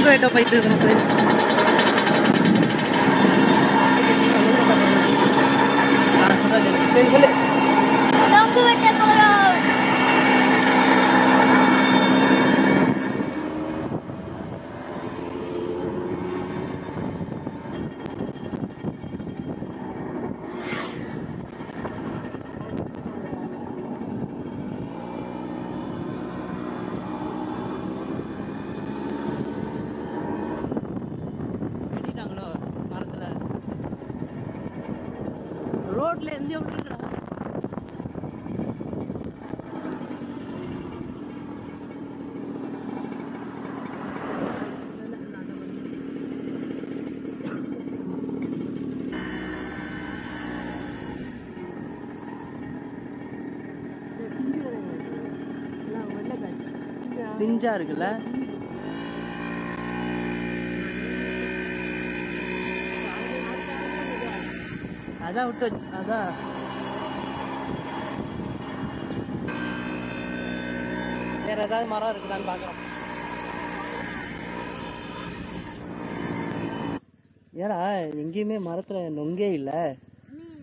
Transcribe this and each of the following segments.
நொங்கு வெட்ட போயிட்டு இருக்கோம் ஃப்ரெண்ட்ஸ் நொங்கு வெட்ட போறோம் வெட்டிட்டாங்களோ மரத்துல ரோட்ல எந்த விட்டுருக்கா பிஞ்சா இருக்குல்ல? அதான் விட்டு வச்சு- அதான். வேற ஏதாவது மரம் இருக்குதான்னு பாக்குறோம். ஏடா எங்கேயுமே மரத்துல நொங்கே இல்ல.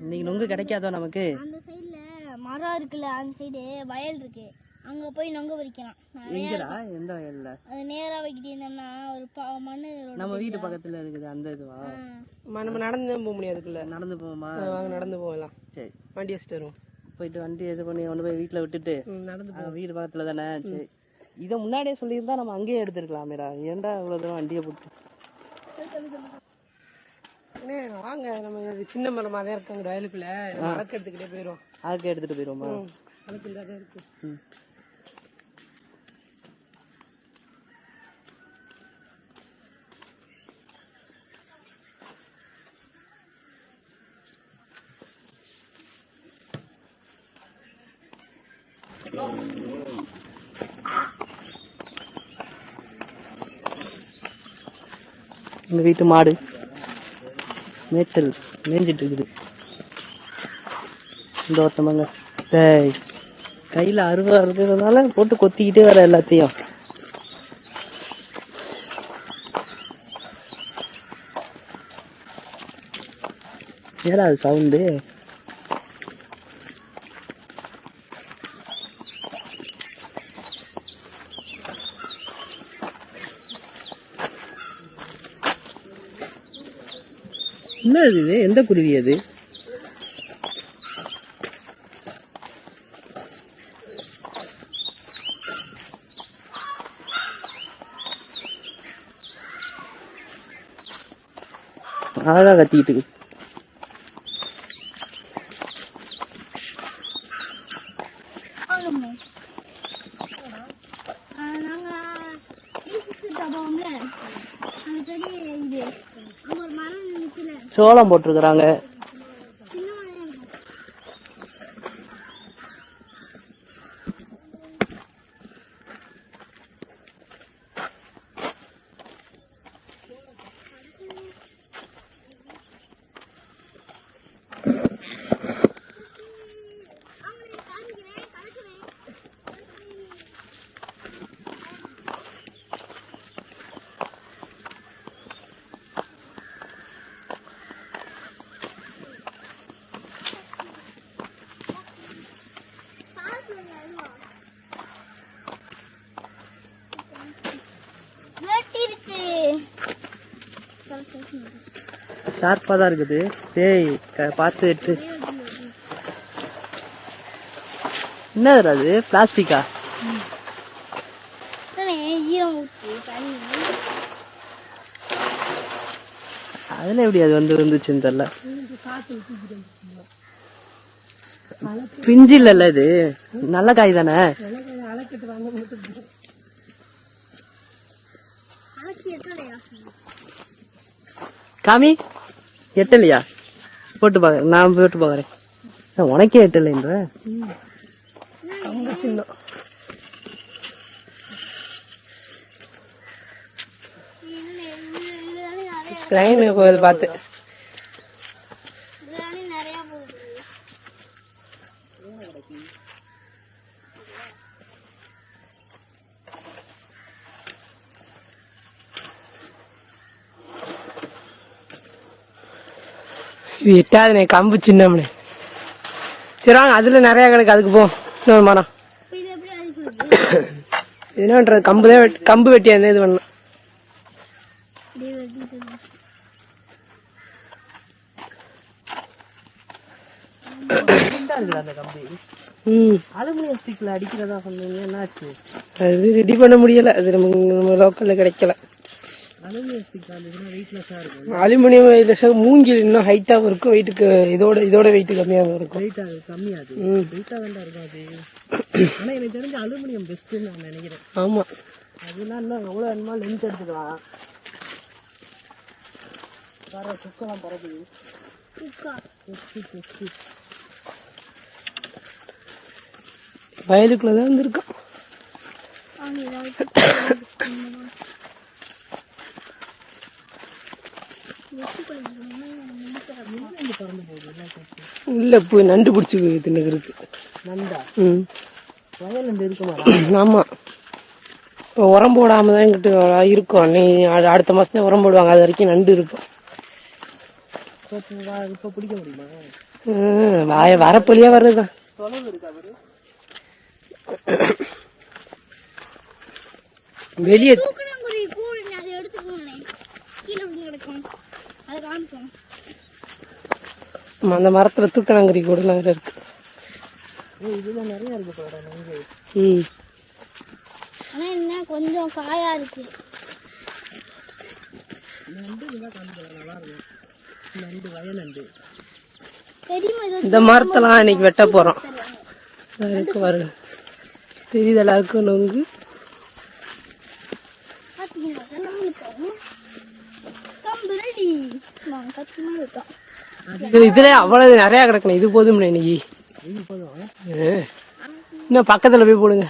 இன்னைக்கு நொங்கு கிடைக்காதோ நமக்கு? அந்த சைடுல மரம் இருக்குல்ல அந்த சைடு வயல் இருக்கு. அங்க போய் நொங்கு பறிக்கலாம் எங்கடா? எந்த வயல்ல? அது நேரா வைக்கிட்டு இருந்தோம்னா ஒரு ப- மண்ணு நம்ம வீட்டு பக்கத்துல இருக்குது அந்த இதுவா. நம்ம நடந்து போக முடியாதுக்குள்ள நடந்து போவோமா? வாங்க நடந்து போகலாம். சரி. வண்டி வச்சுட்டு வருவோம். போயிட்டு வண்டி இது பண்ணி கொண்டு போய் வீட்டுல விட்டுட்டு நடந்து அங்க வீடு பக்கத்துல தானே? சரி. இதை முன்னாடியே சொல்லியிருந்தா நம்ம அங்கேயே எடுத்துருக்கலாமேடா. ஏன்டா இவ்வளவு தூரம் வண்டியை போட்டு? வாங்க. நம்ம சின்ன மரமா தான் இருக்கு அங்க வயலுக்குள்ள. அடக்கு எடுத்துக்கிட்டே போயிடும் அதுக்கு எடுத்துட்டு போயிருவோமா? அதுக்கு இந்த தான் இருக்கு. எங்கள் எங்க வீட்டு மாடு மேய்ச்சல் மேய்ஞ்சிட்டு இருக்குது இந்த ஒருத்தமங்க கையில அருவா இருக்கிறதுனால போட்டு கொத்திக்கிட்டே வர எல்லாத்தையும். ஏடா அது சவுண்டு என்ன இது? எந்த குருவி அது? அழகா கத்திக்கிட்டு இருக்கு. நாங்க சோளம் போட்டிருக்கிறாங்க சின்ன மரம் இருக்கும் வெட்டிருச்சு ஷார்ப்பா தான் இருக்குது. டேய் பார்த்து எட்டு. என்னதுடா அது? பிளாஸ்டிக்கா? அதுல எப்படி அது வந்து வந்துச்சுன்னு தெரியல. பிஞ்சு இல்லல்ல இது? நல்ல காய் தானே? காமி? எட்டலையா? போட்டு பாக்குறேன் நான் போட்டு பாக்குறேன். உனக்கே எட்டலைன்ற சின்ன லைன் கோயில் பார்த்து இதுதானே நிறைய போகுது இது எட்டாதுண்ணே கம்பு சின்னம்ண்ணே சரி வாங்க அதுல நிறைய கிடக்கு. அதுக்கு போ. இன்னொரு மரம். என்ன பண்றது? கம்பு தான் கம்பு வெட்டி அந்த இது பண்ணலாம். அடிக்கிறதா சொன்னீங்க. என்னாச்சு? அது ரெடி பண்ண முடியல. அது நம்ம நம்ம லோக்கல்ல கிடைக்கல. அலுமினியம் ஸ்டிக் இருந்துச்சுன்னா வெயிட்லெஸ்ஸா இருக்கும் அலுமினியம் இதில் மூங்கில் இன்னும் ஹைட்டாகவும் இருக்கும். வெயிட்டுக்கு இதோட இதோட வெயிட் கம்மியாகவும் இருக்கும். வெயிட் ஆகுது கம்மியாது. ம். வெயிட்டா தான் இருக்கும் அது. ஆனா எனக்கு தெரிஞ்ச அலுமினியம் பெஸ்ட்னு நான் நினைக்கிறேன். ஆமாம் அதெல்லாம் இன்னும் எவ்வளோ வேணுமோ லென்த் எடுத்துக்கலாம். வர சுக்கெல்லாம் பறக்குது. குக்கா கொஸ்டி கொஸ்டி வயலுக்குள்ள தான் இருந்திருக்கான். உள்ள போய் நண்டு பிடிச்சி தின்னுக்கிறது நண்டா? ம். வயல் நண்டு இருக்குமாடா ஆமாம் இப்போ உரம் போடாம தான் எங்கிட்ட இருக்கும். நீ அடுத்த மாதம் தான் உரம் போடுவாங்க. அது வரைக்கும் நண்டு இருக்கும். இப்போ பிடிக்க முடியுமா? வாய வரப்பொலியா வர்றதுதான் வெளியே தூக்கணங்குருவி கூடு அதை எடுத்துக்கோங்களேன் கீழே விழுந்து கிடக்கும் அதை காமிப்போம் அந்த மரத்துல தூக்கணாங்கறி கூடலாம் வேற இருக்கு. இதெல்லாம் நிறைய இருக்கு ம். ஆனா என்ன கொஞ்சம் காயா இருக்கு. இந்த மரத்தெல்லாம் இன்னைக்கு வெட்ட போறோம். இருக்கு பாருங்க. தெரியுது எல்லாருக்கும் நொங்கு? கம்பு ரெடி. நான் கத்துமா இருக்கோம் இதுல அவ்வளவு நிறைய கிடக்கணும். இது போதும் இன்னைக்கு இன்னும் பக்கத்துல போய் போடுங்க.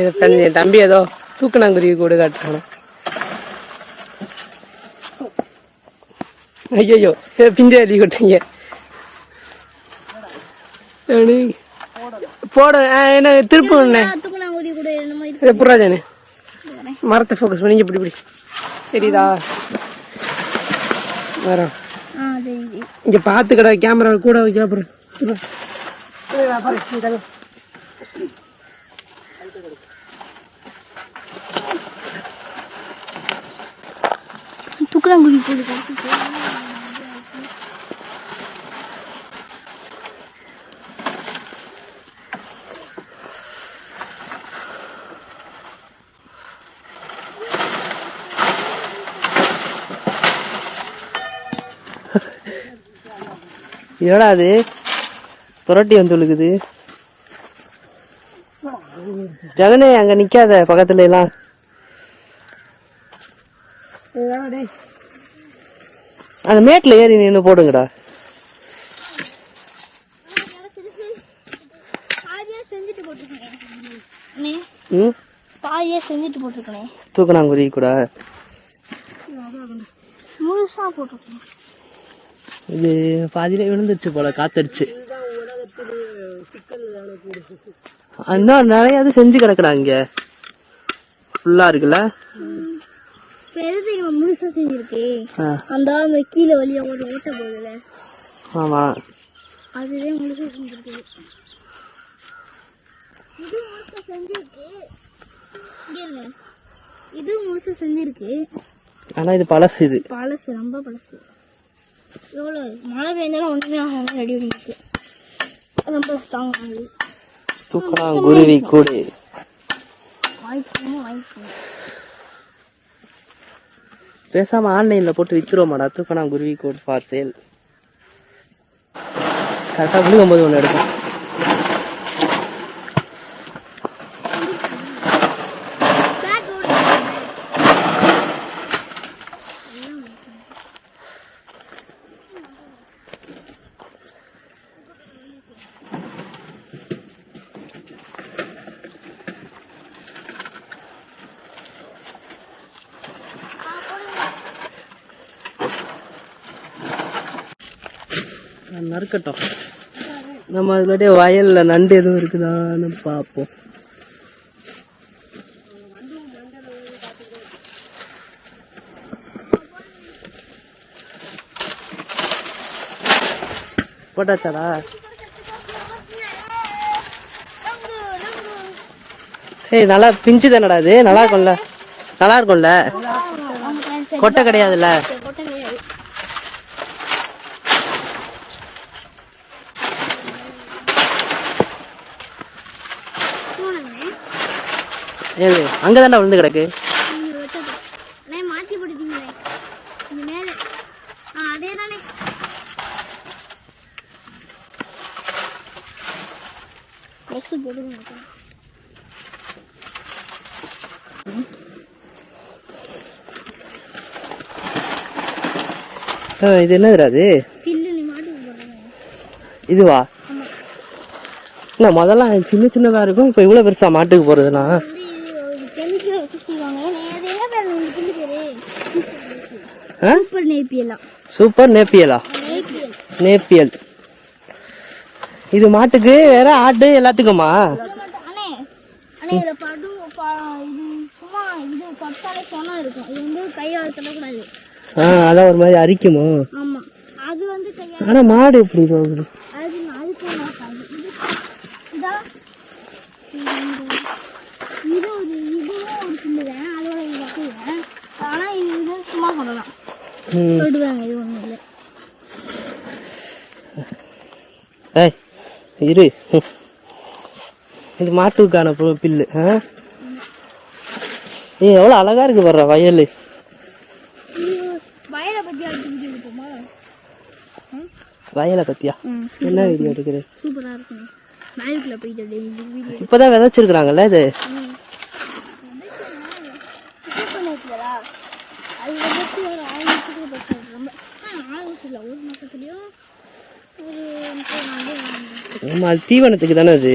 என் தம்பி ஏதோ தூக்கணாங்குருவி கூடு காட்டுறானோ. ஐயோ பிந்தி அள்ளி கொட்டுறீங்க. போட என்ன திருப்பண்ணே புறாஜானு மரத்தை ஃபோக்கஸ் பண்ணி இப்படி இப்படி தெரியுதா தெரியுது இங்க பார்த்து கடை கேமரா கூட வைக்க அப்புறம் தூக்கணாங்குருவி கூட கிடைச்சிச்சு என்னடா அது? துரட்டி வந்து விழுகுது. ஜெகனே அங்க நிக்காத பக்கத்துல எல்லாம் அந்த மேட்ல ஏறி நின்னு போடுங்கடா. பாதியா செஞ்சுட்டு போட்டிருக்கேன். தூக்கணாங்குருவி கூட. முழுசா போட்டிருக்கேன். இது பாதியில விழுந்துருச்சு போல காத்தடிச்சு. இன்னும் நிறைய செஞ்சு கிடக்குடா இங்க. ஃபுல்லா இருக்குல்ல? எது தெரியுமா முழுசா செஞ்சிருக்கு. அந்த அந்த கீழே வழியா ஒரு ஓட்ட போகுதுல ஆமா. அதுவே முழுசா செஞ்சிருக்கு. இது முழுசா செஞ்சிருக்கு. இது முழுசா செஞ்சிருக்கு. ஆனா இது பழசு இது. பழசு ரொம்ப பழசு. எவ்வளோ மழை பெஞ்சாலும் ஒன்றுமே ஆகாம ரெடி பண்ணிருக்கு. ரொம்ப ஸ்ட்ராங் ஆகுது. தூக்கணாங்குருவி கூடு. வாங்கிக்கணும் வாங்கிக்கணும் பேசாம ஆன்லைன்ல போட்டு வித்துருவோமாடா தூக்கணாங்குருவி கோட் ஃபார் சேல் கரெக்டாக விழுகும் போது ஒண்ணு எடுக்கும் நறுக்கட்டும். நம்ம அதுலயே வயலில் நண்டு எதுவும் இருக்குதான்னு பார்ப்போம். போட்டாச்சாடா? ஏய் நல்லா பிஞ்சு தானடா இது நல்லா இருக்கும்ல. நல்லா இருக்கும்ல. கொட்டை கிடையாதுல்ல கொட்டை கிடையாது போனேங்க ஏது அங்கதான்டா விழுந்து கிடக்கு நீங்க வச்சது அண்ணே மாத்தி போட்டுட்டீங்களே இங்க மேல ஆ அதே தானே நெக்ஸ்ட் போடுங்க ஆ, இது என்னதுடா அது? இதுவா? என்ன முதல்ல சின்ன சின்னதா இருக்கும் இப்ப இவ்வளவு பெருசா மாட்டுக்கு போறதுனா வந்து இது ஒரு கெமிக்கல் வச்சு செய்வாங்க நான் அது என்ன பேர் இந்த பில்லு பேரு ஆ? Super நேப்பியெல்லாம் super நேப்பியலா? நேப்பியல். நேப்பியல் இது மாட்டுக்கு வேற ஆட்டு எல்லாத்துக்குமா? அதான் ஒரு மாதிரி அரிக்குமோ? ஆனா மாடு எப்படி போகுது அது அதுக்கு மாட்டாது இது இதா இது இந்த- இது ஒரு இதுவும் ஒரு சில்லுவேன் அதோட இது வச்சுவேன் ஆனா இது இது சும்மா சொல்லலாம் ம். சொல்லிடுவாங்க இது ஒண்ணும் இல்லை ஏய் இரு. இது மாட்டுக்கான பில்லு ஆ? ஏய் எவ்வளவு அழகா இருக்கு பாரு வயல். வயலை பத்தியா? என்ன வீடியோ எடுக்குது சூப்பரா வீடியோ இப்பதான் விதைச்சிருக்காங்கல்ல இது பண்ணிருக்கா அது வந்துட்டு ஒரு ஆயிரத்துக்கு பத்து ரொம்ப ஆயிரத்து இல்லை ஒரு மாசத்துலயும் ஒரு முப்பது நாள் ஆமா அது தீவனத்துக்கு தானே அது?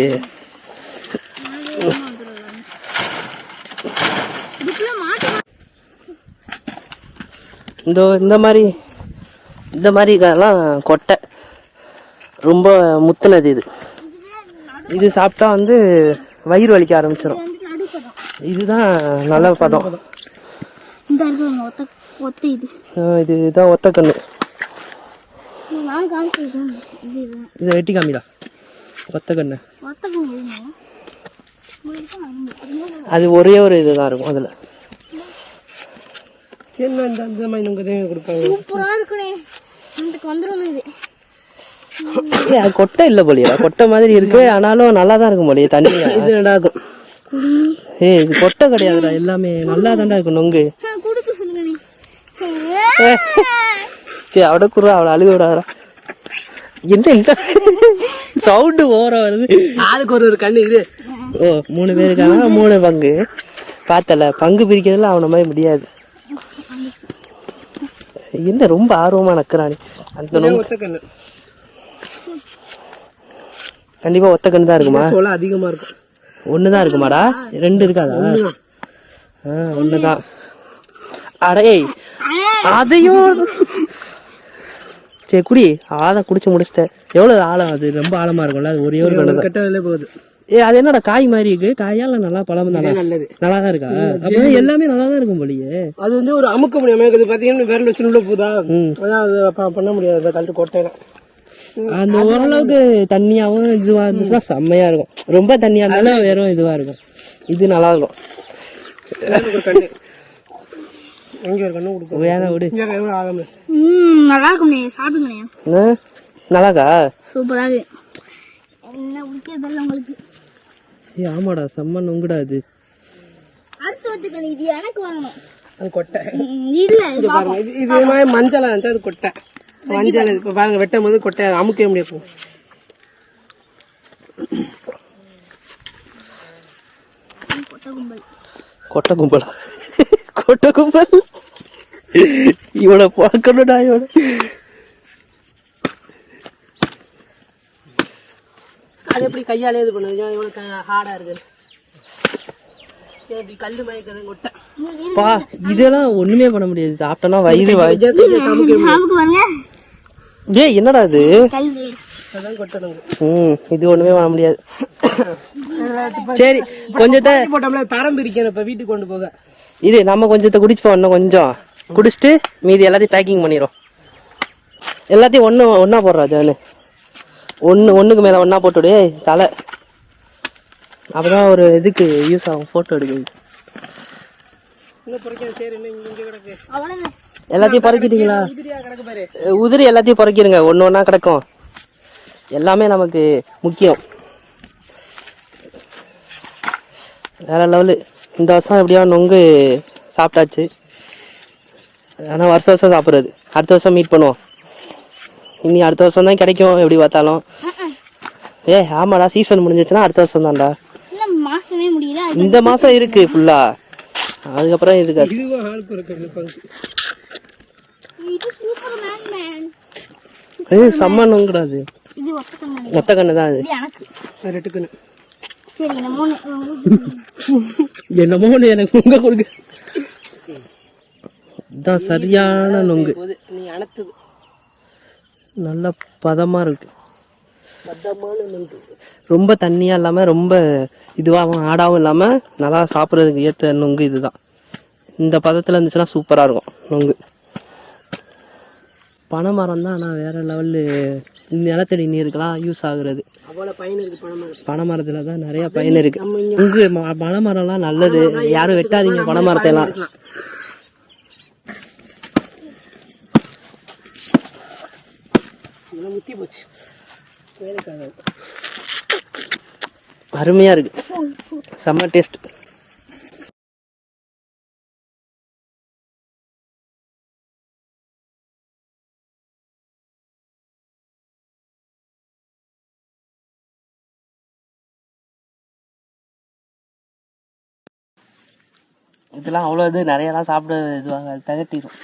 இந்த இந்த மாதிரி இந்த மாதிரி இதெல்லாம் கொட்டை. ரொம்ப முத்துனது இது. இது சாப்பிட்டா வந்து வயிறு வலிக்க ஆரம்பிச்சிடும் இதுதான் நல்ல பதம். இது. இதுதான் ஒத்த கண்ணு இது வெட்டி காமிடா. ஒத்த கண்ணு. அது ஒரே ஒரு இதுதான் இருக்கும் அதுல. சின்ன இந்த இந்த மாதிரி உங்க தேவை கொடுப்பாங்க. சூப்பரா இருக்குனே. நமக்கு வந்துடும் இது. ஏய், அது கொட்டை இல்ல போலியா. கொட்டை மாதிரி இருக்கு ஆனாலும் நல்லா தான் இருக்கும் போலியே தண்ணி இது நல்லாக்கும் குடி. ஏய் இது கொட்டை கிடையாதுடா. எல்லாமே நல்லா தான்டா இருக்கும் நொங்கு. சரி அவட குரு அவளை அழுக விடாதா என்ன இந்த சவுண்டு ஓரம் வருது? ஆளுக்கு ஒரு ஒரு கண்ணு இது. ஓ மூணு பேருக்கான? மூணு பங்கு. பார்த்தல பங்கு பிரிக்கிறதுல அவன மாதிரி முடியாது. என்ன ரொம்ப ஆர்வமா நக்குறானே. அந்த கண்டிப்பா ஒத்த கண்ணு தான் இருக்குமா? அதிகமா இருக்கும். ஒண்ணுதான் இருக்குமாடா? ரெண்டு இருக்காதா? ஆ ஒண்ணுதான். அடே அதையும் சரி குடி. ஆழ குடிச்சு முடிச்சிட்டேன். எவ்வளவு ஆழம் அது? ரொம்ப ஆழமா இருக்கும்ல. அது ஒரே ஒரு கண்ணு கெட்டதுல போகுது. ஏ அது என்னடா காய் மாதிரி இருக்கு? காயால நல்லா பழம் தானே நல்லது. நல்லா தான் இருக்கா அப்ப எல்லாமே நல்லா தான் இருக்கும் போலியே. அது வந்து ஒரு அமுக்க முடியாம இருக்குது பாத்தீங்கன்னா விரல் வச்சு உள்ள போதா. அதான் அது பண்ண முடியாது. அதை கழட்டு கொட்டையில. அந்த ஓரளவுக்கு தண்ணியாவும் இதுவா இருந்துச்சுன்னா செம்மையா இருக்கும். ரொம்ப தண்ணியா இருந்தாலும் வெறும் இதுவா இருக்கும். இது நல்லா இருக்கும். இங்க ஒரு கண்ணு கொடுக்கும் வேணா விடு. ம் நல்லா இருக்கும்ண்ணே சாப்பிடுங்கண்ணே. என்ன? நல்லாக்கா? சூப்பரா இருக்கு. என்ன பிடிக்கிறதில்ல உங்களுக்கு? ஏ ஆமாடா செம்ம நொங்குடா இது. அடுத்து வந்துக்கணும் இது எனக்கு வரணும். அது கொட்டை. இல்ல இது பாருங்க இது இது மாதிரி மஞ்சளா இருந்துச்சு அது கொட்டை. மஞ்சள் இப்ப பாருங்க வெட்டும் போது கொட்டை அமுக்கவே முடியாது. கொட்டை கும்பல். கொட்டை கும்பலா? கொட்டை கும்பல் இவனை பார்க்கணும்டா இவனை. அது எப்படி கையாலே இது பண்ணுது? இவ்வளவு ஹார்டா இருக்கு. இப்படி கல்லு மயக்கிறது கொட்டை? பா இதெல்லாம் ஒண்ணுமே பண்ண முடியாது. சாப்பிட்டோம்னா வயிறு ஏய் என்னடா இது? ம் இது ஒண்ணுமே பண்ண முடியாது. சரி கொஞ்சத்தை போட்டோம்ல தரம் பிரிக்கணும் இப்ப வீட்டுக்கு கொண்டு போக. இரு நம்ம கொஞ்சத்தை குடிச்சுப்போம் இன்னும் கொஞ்சம். குடிச்சிட்டு மீதி எல்லாத்தையும் பேக்கிங் பண்ணிடும் எல்லாத்தையும் ஒன்று ஒன்றா போடுறா ஜானு ஒன்று ஒன்றுக்கு மேலே ஒன்றா போட்டுடு ஏய், தலை. அப்பதான் ஒரு இதுக்கு யூஸ் ஆகும் ஃபோட்டோ எடுக்கிறது எல்லாத்தையும் பறக்கிட்டீங்களா? உதிரி எல்லாத்தையும் பறக்கிருங்க ஒன்று ஒன்றா கிடக்கும். எல்லாமே நமக்கு முக்கியம். வேற லெவலு இந்த வருஷம் எப்படியோ நொங்கு சாப்பிட்டாச்சு. ஆனால் வருஷம் வருஷம் சாப்பிட்றது. அடுத்த வருஷம் மீட் பண்ணுவோம். இனி அடுத்த வருஷம் தான் கிடைக்கும் எப்படி பார்த்தாலும். ஏ ஆமாடா சீசன் முடிஞ்சிச்சுன்னா அடுத்த வருஷம் தான்டா. மாசமே முடியல இந்த மாசம் இருக்கு ஃபுல்லா அதுக்கப்புறம் இருக்காது ஏய் செம்ம நொங்குடாது மொத்த கண்ணு தான் அது. எனக்கு. ரெட்டுக்குன்னு சரி என்னமோ எனக்கு நொங்க கொடுக்க. சரியான நொங்கு. நீ அனத்துது நல்ல பதமா இருக்கு. ரொம்ப தண்ணியா இல்லாம ரொம்ப இதுவாகவும் ஆடாவும் இல்லாம நல்லா சாப்பிட்றதுக்கு ஏத்த நொங்கு இதுதான். இந்த பதத்துல இருந்துச்சுன்னா சூப்பரா இருக்கும் நொங்கு. பனை மரம் தான் ஆனால் வேற லெவலு நிலத்தடி நீருக்கெல்லாம் யூஸ் ஆகுறது. பனை மரத்துல. தான் நிறைய பயன் இருக்கு. ம- பனை மரம்லாம் நல்லது. யாரும் வெட்டாதீங்க பனை மரத்தை எல்லாம் இதெல்லாம் முத்தி போச்சு. வேலைக்காக அருமையா இருக்கு. செம்ம டேஸ்ட் இதெல்லாம் அவ்வளோ இது நிறையலாம் சாப்பிட இதுவாக தகட்டிடும்